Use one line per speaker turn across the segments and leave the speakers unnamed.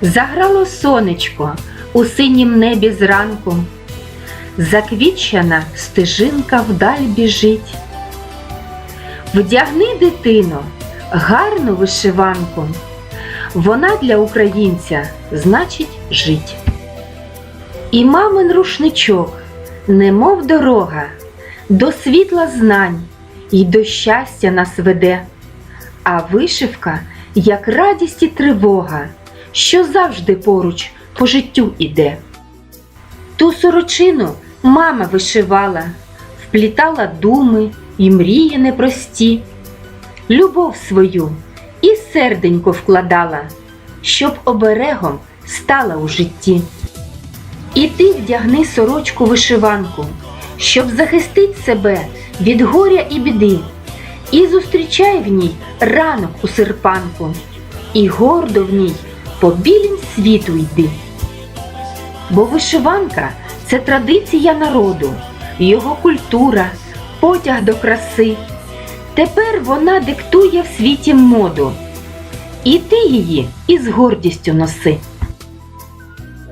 Заграло сонечко у синім небі зранку, заквітчена стежинка вдаль біжить. Вдягни, дитино, гарну вишиванку. Вона для українця значить жить. І мамин рушничок, немов дорога, до світла знань і до щастя нас веде, а вишивка, як радість і тривога, що завжди поруч по життю іде. Ту сорочину мама вишивала, вплітала думи і мрії непрості, любов свою і серденько вкладала, щоб оберегом стала у житті. І ти вдягни сорочку вишиванку, щоб захистить себе від горя і біди, і зустрічай в ній ранок у серпанку, і гордо в ній по білім світу йди. Бо вишиванка це традиція народу, його культура, потяг до краси. Тепер вона диктує в світі моду. І ти її із гордістю носи.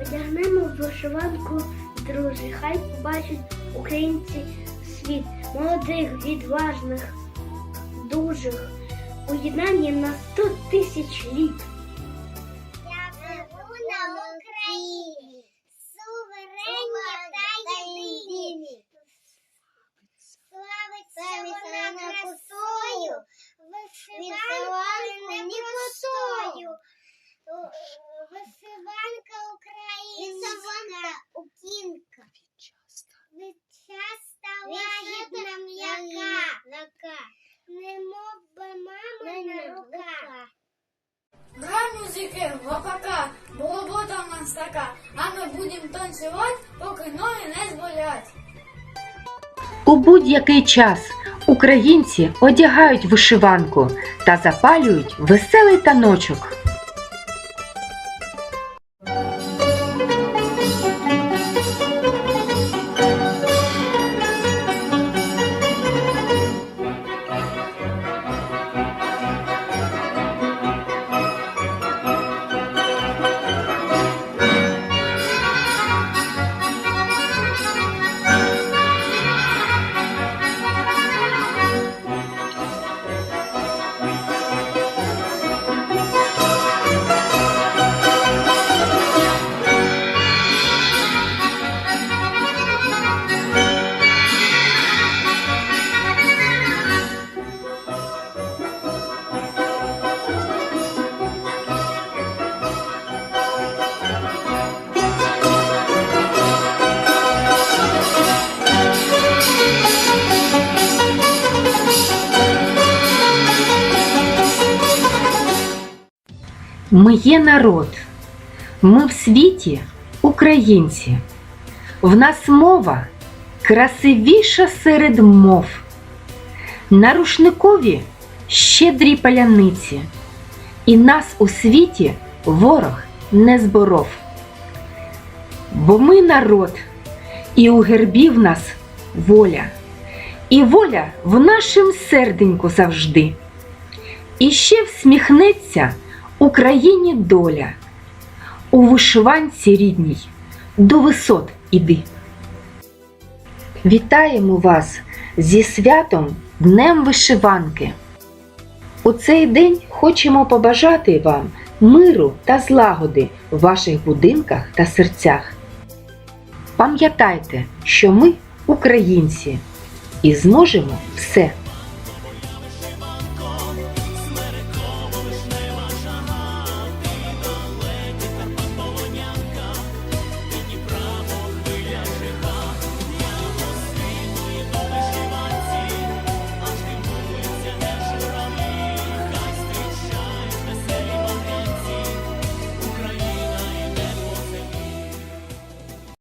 Одягнемо вишиванку, друзі, хай побачать українці світ молодих, відважних, дужих, у на сто тисяч літ.
Укінка. Вичаста лагідна м'яка, немов би мамина рука.
Грай музики, гопака, бо робота в нас така, а ми будемо танцювати, поки ноги не зболять.
У будь-який час українці одягають вишиванку та запалюють веселий таночок. Ми є народ, ми в світі українці. В нас мова красивіша серед мов. На рушникові щедрі паляниці, і нас у світі ворог не зборов. Бо ми народ, і у гербі в нас воля, і воля в нашим серденьку завжди. І ще всміхнеться Україні доля. У вишиванці рідній до висот іди. Вітаємо вас зі святом Днем Вишиванки. У цей день хочемо побажати вам миру та злагоди в ваших будинках та серцях. Пам'ятайте, що ми українці і зможемо все.